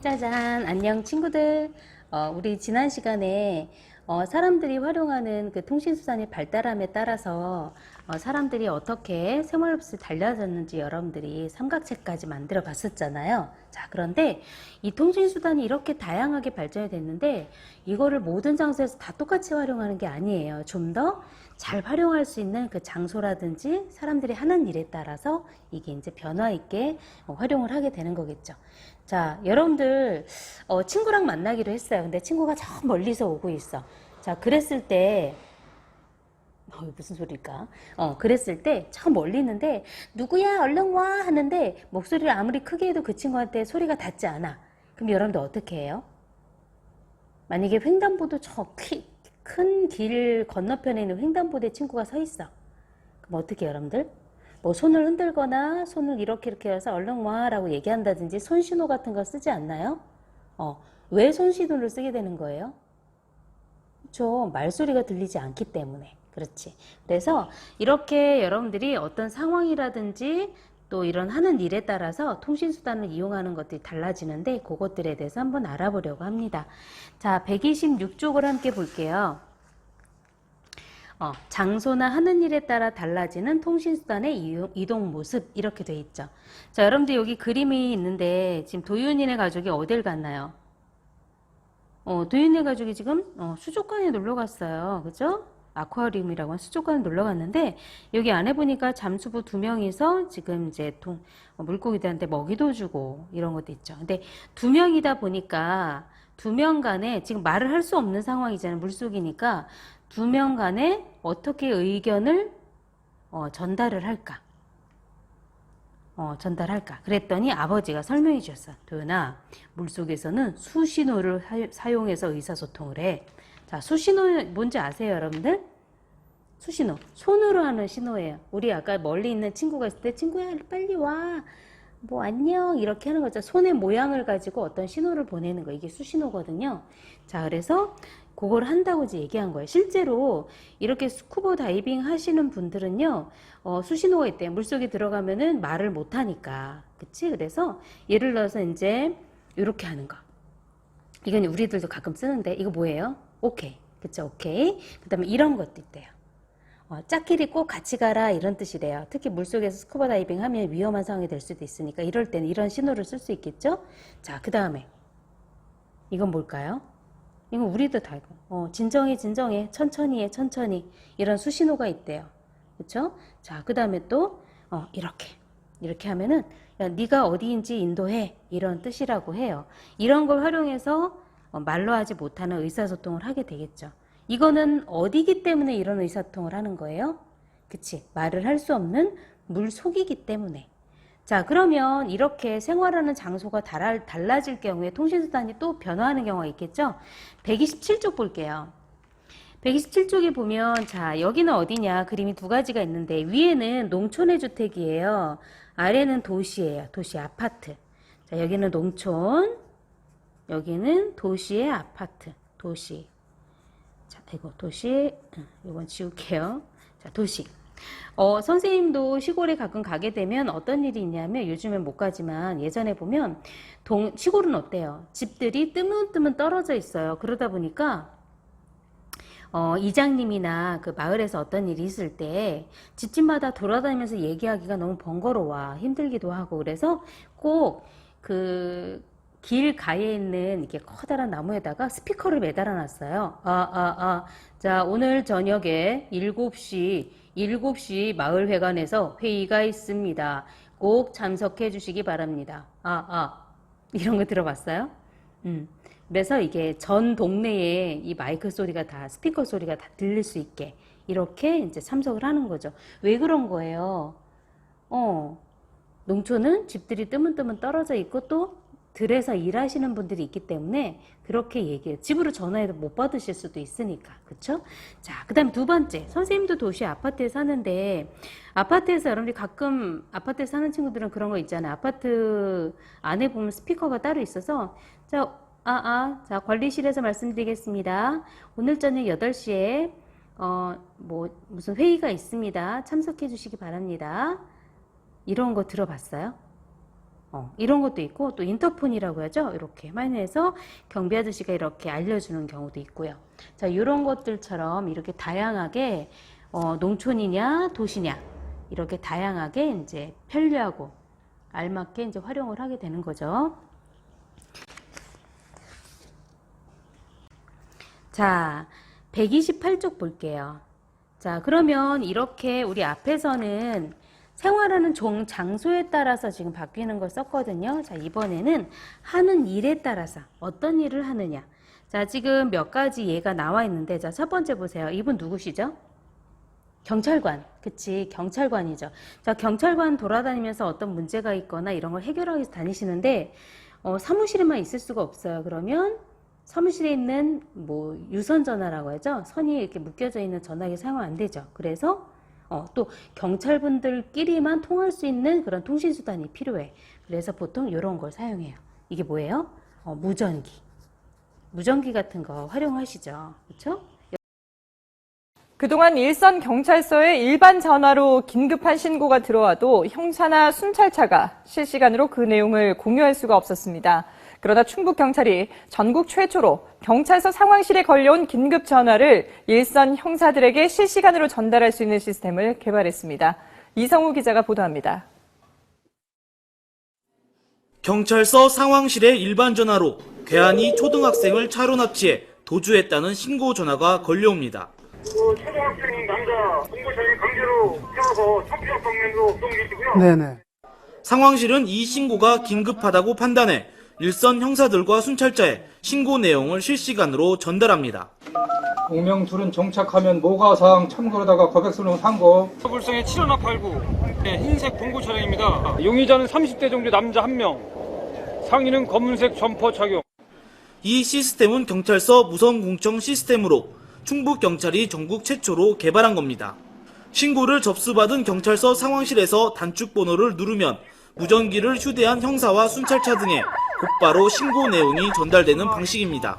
짜잔, 안녕 친구들. 어, 우리 지난 시간에 어, 사람들이 활용하는 그 통신수단의 발달함에 따라서 어, 사람들이 어떻게 생활없이 달라졌는지 여러분들이 삼각체까지 만들어 봤었잖아요. 자, 그런데 이 통신수단이 이렇게 다양하게 발전이 됐는데 이거를 모든 장소에서 다 똑같이 활용하는 게 아니에요. 좀 더 잘 활용할 수 있는 그 장소라든지 사람들이 하는 일에 따라서 이게 이제 변화 있게 어, 활용을 하게 되는 거겠죠. 자, 여러분들 어, 친구랑 만나기로 했어요. 근데 친구가 저 멀리서 오고 있어. 자, 그랬을 때 어, 무슨 소리일까? 어, 그랬을 때저 멀리 있는데 누구야 얼른 와 하는데 목소리를 아무리 크게 해도 그 친구한테 소리가 닿지 않아. 그럼 여러분들 어떻게 해요? 만약에 횡단보도 저 큰 길 건너편에 있는 횡단보도에 친구가 서 있어. 그럼 어떻게 해요, 여러분들? 뭐 손을 흔들거나 손을 이렇게 이렇게 해서 얼른 와라고 얘기한다든지 손신호 같은 거 쓰지 않나요? 어, 왜 손신호를 쓰게 되는 거예요? 그렇죠. 말소리가 들리지 않기 때문에. 그렇지. 그래서 이렇게 여러분들이 어떤 상황이라든지 또 이런 하는 일에 따라서 통신수단을 이용하는 것들이 달라지는데 그것들에 대해서 한번 알아보려고 합니다. 자, 126쪽을 함께 볼게요. 어, 장소나 하는 일에 따라 달라지는 통신수단의 이동 모습 이렇게 돼 있죠. 자, 여러분들 여기 그림이 있는데 지금 도윤이네 가족이 어딜 갔나요? 어, 도윤네 가족이 지금 어, 수족관에 놀러 갔어요. 그죠? 아쿠아리움이라고 하는 수족관에 놀러 갔는데 여기 안에 보니까 잠수부 두 명이서 지금 이제 동, 어, 물고기들한테 먹이도 주고 이런 것도 있죠. 근데 두 명이다 보니까 두 명 간에 지금 말을 할 수 없는 상황이잖아요. 물속이니까 두 명 간에 어떻게 의견을 어, 전달을 할까? 어, 전달할까? 그랬더니 아버지가 설명해 주셨어. 도연아, 물속에서는 수신호를 하- 사용해서 의사소통을 해. 자, 수신호 뭔지 아세요, 여러분들? 수신호. 손으로 하는 신호예요. 우리 아까 멀리 있는 친구가 있을 때, 친구야, 빨리 와. 뭐, 안녕. 이렇게 하는 거죠. 손의 모양을 가지고 어떤 신호를 보내는 거. 이게 수신호거든요. 자, 그래서 그걸 한다고 이제 얘기한 거예요. 실제로 이렇게 스쿠버 다이빙 하시는 분들은요, 어, 수신호가 있대요. 물속에 들어가면은 말을 못 하니까. 그치? 그래서 예를 들어서 이제 이렇게 하는 거. 이건 우리들도 가끔 쓰는데, 이거 뭐예요? 오케이. 그쵸? 오케이. 그 다음에 이런 것도 있대요. 어, 짝끼리 꼭 같이 가라 이런 뜻이래요. 특히 물속에서 스쿠버 다이빙 하면 위험한 상황이 될 수도 있으니까 이럴 때는 이런 신호를 쓸 수 있겠죠? 자, 그 다음에 이건 뭘까요? 이건 우리도 다 이거. 어, 진정해, 진정해. 천천히 해, 천천히. 이런 수신호가 있대요. 그쵸? 자, 그 다음에 또, 어, 이렇게. 이렇게 하면은, 야, 네가 어디인지 인도해. 이런 뜻이라고 해요. 이런 걸 활용해서 어, 말로 하지 못하는 의사소통을 하게 되겠죠. 이거는 어디기 때문에 이런 의사소통을 하는 거예요? 그치? 말을 할 수 없는 물 속이기 때문에. 자, 그러면 이렇게 생활하는 장소가 달아, 달라 질 경우에 통신수단이 또 변화하는 경우가 있겠죠? 127쪽 볼게요. 127쪽에 보면, 자, 여기는 어디냐? 그림이 두 가지가 있는데, 위에는 농촌의 주택이에요. 아래는 도시예요. 도시 아파트. 자, 여기는 농촌, 여기는 도시의 아파트. 도시. 자, 이거 도시, 응, 이건 지울게요. 자, 도시. 어, 선생님도 시골에 가끔 가게 되면 어떤 일이 있냐면 요즘엔 못 가지만 예전에 보면 동, 시골은 어때요? 집들이 뜨문뜨문 떨어져 있어요. 그러다 보니까 어, 이장님이나 그 마을에서 어떤 일이 있을 때 집집마다 돌아다니면서 얘기하기가 너무 번거로워. 힘들기도 하고. 그래서 꼭 그 길 가에 있는 이렇게 커다란 나무에다가 스피커를 매달아 놨어요. 아, 아, 아. 자, 오늘 저녁에 7시, 7시 마을회관에서 회의가 있습니다. 꼭 참석해 주시기 바랍니다. 아, 아. 이런 거 들어봤어요? 음. 그래서 이게 전 동네에 이 마이크 소리가 다, 스피커 소리가 다 들릴 수 있게 이렇게 이제 참석을 하는 거죠. 왜 그런 거예요? 어, 농촌은 집들이 뜨문뜨문 떨어져 있고 또 들에서 일하시는 분들이 있기 때문에 그렇게 얘기해요. 집으로 전화해도 못 받으실 수도 있으니까. 그쵸? 자, 그 다음 두 번째. 선생님도 도시 아파트에 사는데, 아파트에서 여러분들이 가끔 아파트에 사는 친구들은 그런 거 있잖아요. 아파트 안에 보면 스피커가 따로 있어서, 자, 아, 아, 자, 관리실에서 말씀드리겠습니다. 오늘 저녁 8시에, 어, 뭐, 무슨 회의가 있습니다. 참석해 주시기 바랍니다. 이런 거 들어봤어요? 어, 이런 것도 있고 또 인터폰이라고 하죠. 이렇게 마이너에서 경비 아저씨가 이렇게 알려주는 경우도 있고요. 자, 이런 것들처럼 이렇게 다양하게 어, 농촌이냐 도시냐 이렇게 다양하게 이제 편리하고 알맞게 이제 활용을 하게 되는 거죠. 자, 128쪽 볼게요. 자, 그러면 이렇게 우리 앞에서는 생활하는 종, 장소에 따라서 지금 바뀌는 걸 썼거든요. 자, 이번에는 하는 일에 따라서 어떤 일을 하느냐. 자, 지금 몇 가지 예가 나와 있는데, 자, 첫 번째 보세요. 이분 누구시죠? 경찰관. 그치, 경찰관이죠. 자, 경찰관 돌아다니면서 어떤 문제가 있거나 이런 걸 해결하기 위해서 다니시는데, 어, 사무실에만 있을 수가 없어요. 그러면 사무실에 있는 뭐 유선 전화라고 하죠. 선이 이렇게 묶여져 있는 전화기 사용 안 되죠. 그래서 어, 또 경찰분들끼리만 통할 수 있는 그런 통신 수단이 필요해. 그래서 보통 이런 걸 사용해요. 이게 뭐예요? 어, 무전기. 무전기 같은 거 활용하시죠. 그렇죠? 그동안 일선 경찰서에 일반 전화로 긴급한 신고가 들어와도 형사나 순찰차가 실시간으로 그 내용을 공유할 수가 없었습니다. 그러다 충북 경찰이 전국 최초로 경찰서 상황실에 걸려온 긴급 전화를 일선 형사들에게 실시간으로 전달할 수 있는 시스템을 개발했습니다. 이성우 기자가 보도합니다. 경찰서 상황실의 일반 전화로 괴한이 초등학생을 차로 납치해 도주했다는 신고 전화가 걸려옵니다. 그 초등학생 남자 공무원이 강제로 태워서 청취자 방면으로 옮기시고요. 네네. 상황실은 이 신고가 긴급하다고 판단해 일선 형사들과 순찰자에 신고 내용을 실시간으로 전달합니다. 공명 둘은 정착하면 모가사항 참고로다가 고백서는 상고 불성의 7원화 89 네, 흰색 봉고 차량입니다. 용의자는 30대 정도 남자 1명, 상의는 검은색 점퍼 착용. 이 시스템은 경찰서 무선 공청 시스템으로 충북 경찰이 전국 최초로 개발한 겁니다. 신고를 접수받은 경찰서 상황실에서 단축 번호를 누르면 무전기를 휴대한 형사와 순찰차 등에 곧바로 신고 내용이 전달되는 방식입니다.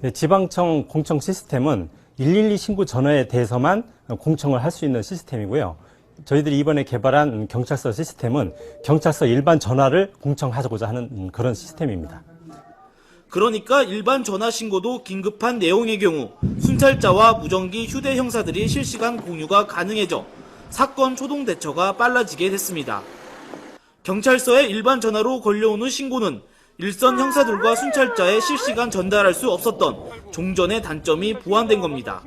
네, 지방청 공청 시스템은 112 신고 전화에 대해서만 공청을 할 수 있는 시스템이고요. 저희들이 이번에 개발한 경찰서 시스템은 경찰서 일반 전화를 공청하고자 하는 그런 시스템입니다. 그러니까 일반 전화 신고도 긴급한 내용의 경우 순찰자와 무전기 휴대 형사들이 실시간 공유가 가능해져 사건 초동 대처가 빨라지게 됐습니다. 경찰서에 일반 전화로 걸려오는 신고는 일선 형사들과 순찰자에 실시간 전달할 수 없었던 종전의 단점이 보완된 겁니다.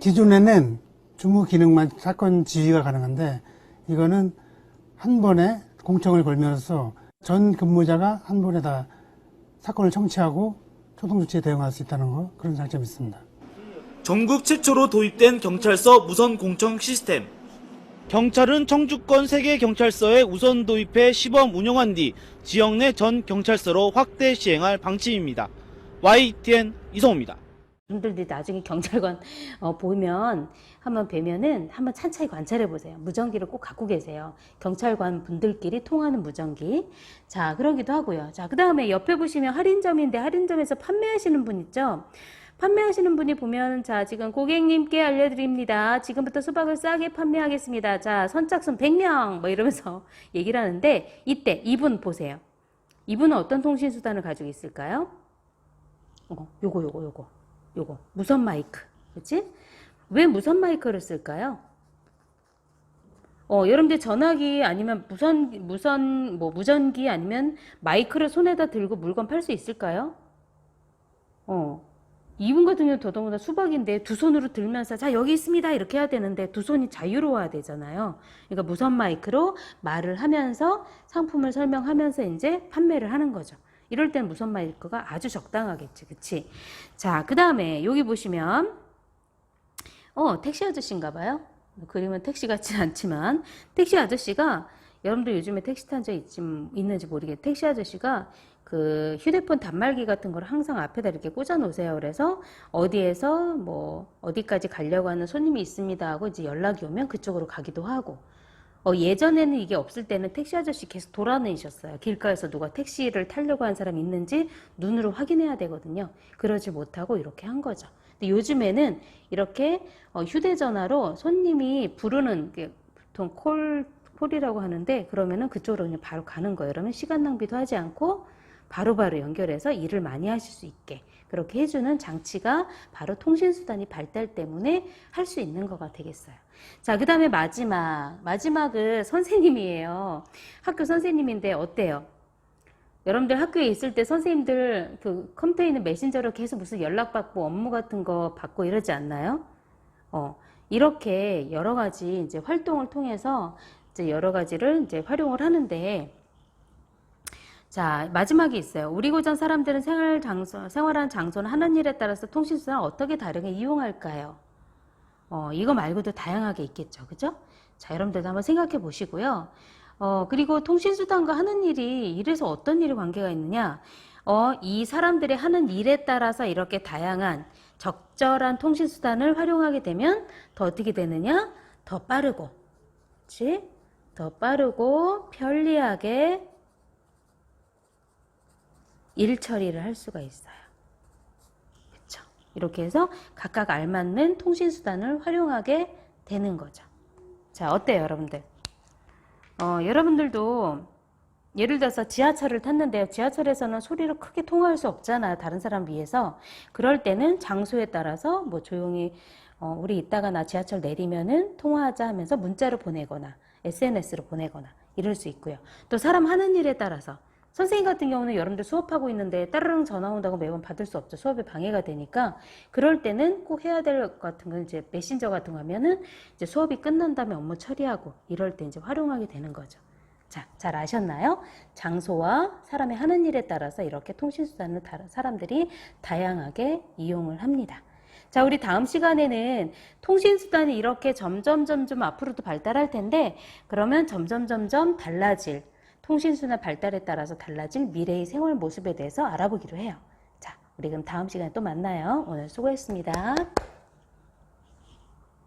기존에는 주무 기능만 사건 지휘가 가능한데 이거는 한 번에 공청을 걸면서 전 근무자가 한 번에 다 사건을 청취하고 초동 조치에 대응할 수 있다는 거 그런 장점이 있습니다. 전국 최초로 도입된 경찰서 무선 공청 시스템. 경찰은 청주권 3개 경찰서에 우선 도입해 시범 운영한 뒤 지역 내 전 경찰서로 확대 시행할 방침입니다. YTN 이성호입니다. 분들이 나중에 경찰관 어, 보면 한번 뵈면은 한번 찬찬히 관찰해 보세요. 무전기를 꼭 갖고 계세요. 경찰관 분들끼리 통하는 무전기. 자, 그러기도 하고요. 자, 그 다음에 옆에 보시면 할인점인데 할인점에서 판매하시는 분 있죠? 판매하시는 분이 보면 자, 지금 고객님께 알려드립니다. 지금부터 수박을 싸게 판매하겠습니다. 자, 선착순 100명! 뭐 이러면서 얘기를 하는데 이때 이분 보세요. 이분은 어떤 통신 수단을 가지고 있을까요? 어, 요거, 요거, 요거. 요거 무선 마이크 그치? 왜 무선 마이크를 쓸까요? 어, 여러분들 전화기 아니면 무선 무선 뭐 무전기 아니면 마이크를 손에다 들고 물건 팔 수 있을까요? 어. 이분 같은 경우 더더군다나 수박인데 두 손으로 들면서 자 여기 있습니다 이렇게 해야 되는데 두 손이 자유로워야 되잖아요. 그러니까 무선 마이크로 말을 하면서 상품을 설명하면서 이제 판매를 하는 거죠. 이럴 땐 무선 마이크가 아주 적당하겠지, 그치? 자, 그 다음에 여기 보시면, 어, 택시 아저씨인가 봐요? 그림은 택시 같진 않지만, 택시 아저씨가, 여러분들 요즘에 택시 탄 적 있는지 모르겠 택시 아저씨가 그 휴대폰 단말기 같은 걸 항상 앞에다 이렇게 꽂아 놓으세요. 그래서 어디에서 뭐, 어디까지 가려고 하는 손님이 있습니다 하고 이제 연락이 오면 그쪽으로 가기도 하고, 어, 예전에는 이게 없을 때는 택시 아저씨 계속 돌아다니셨어요. 길가에서 누가 택시를 타려고 한 사람이 있는지 눈으로 확인해야 되거든요. 그러지 못하고 이렇게 한 거죠. 근데 요즘에는 이렇게 어, 휴대전화로 손님이 부르는 게 보통 콜 폴이라고 하는데 그러면은 그쪽으로 그냥 바로 가는 거예요. 그러면 시간 낭비도 하지 않고 바로 바로 연결해서 일을 많이 하실 수 있게 그렇게 해주는 장치가 바로 통신수단이 발달 때문에 할 수 있는 거가 되겠어요. 자, 그 다음에 마지막. 마지막은 선생님이에요. 학교 선생님인데 어때요? 여러분들 학교에 있을 때 선생님들 그 컴퓨터에 있는 메신저로 계속 무슨 연락받고 업무 같은 거 받고 이러지 않나요? 어, 이렇게 여러 가지 이제 활동을 통해서 이제 여러 가지를 이제 활용을 하는데 자, 마지막이 있어요. 우리 고전 사람들은 생활 장소, 생활한 장소는 하는 일에 따라서 통신수단을 어떻게 다르게 이용할까요? 어, 이거 말고도 다양하게 있겠죠. 그죠? 자, 여러분들도 한번 생각해 보시고요. 어, 그리고 통신수단과 하는 일이 이래서 어떤 일이 관계가 있느냐? 어, 이 사람들이 하는 일에 따라서 이렇게 다양한 적절한 통신수단을 활용하게 되면 더 어떻게 되느냐? 더 빠르고, 그치? 더 빠르고 편리하게 일 처리를 할 수가 있어요. 그쵸? 이렇게 해서 각각 알맞는 통신 수단을 활용하게 되는 거죠. 자, 어때요, 여러분들? 어, 여러분들도 예를 들어서 지하철을 탔는데요. 지하철에서는 소리를 크게 통화할 수 없잖아요. 다른 사람 위해서. 그럴 때는 장소에 따라서 뭐 조용히 어, 우리 이따가 나 지하철 내리면은 통화하자 하면서 문자로 보내거나 SNS로 보내거나 이럴 수 있고요. 또 사람 하는 일에 따라서 선생님 같은 경우는 여러분들 수업하고 있는데 따르릉 전화 온다고 매번 받을 수 없죠. 수업에 방해가 되니까 그럴 때는 꼭 해야 될 것 같은 건 이제 메신저 같은 거 하면은 이제 수업이 끝난 다음에 업무 처리하고 이럴 때 이제 활용하게 되는 거죠. 자, 잘 아셨나요? 장소와 사람의 하는 일에 따라서 이렇게 통신수단을 다- 사람들이 다양하게 이용을 합니다. 자, 우리 다음 시간에는 통신수단이 이렇게 점점 점점 앞으로도 발달할 텐데 그러면 점점 점점 달라질 통신수단 발달에 따라서 달라질 미래의 생활 모습에 대해서 알아보기로 해요. 자, 우리 그럼 다음 시간에 또 만나요. 오늘 수고했습니다.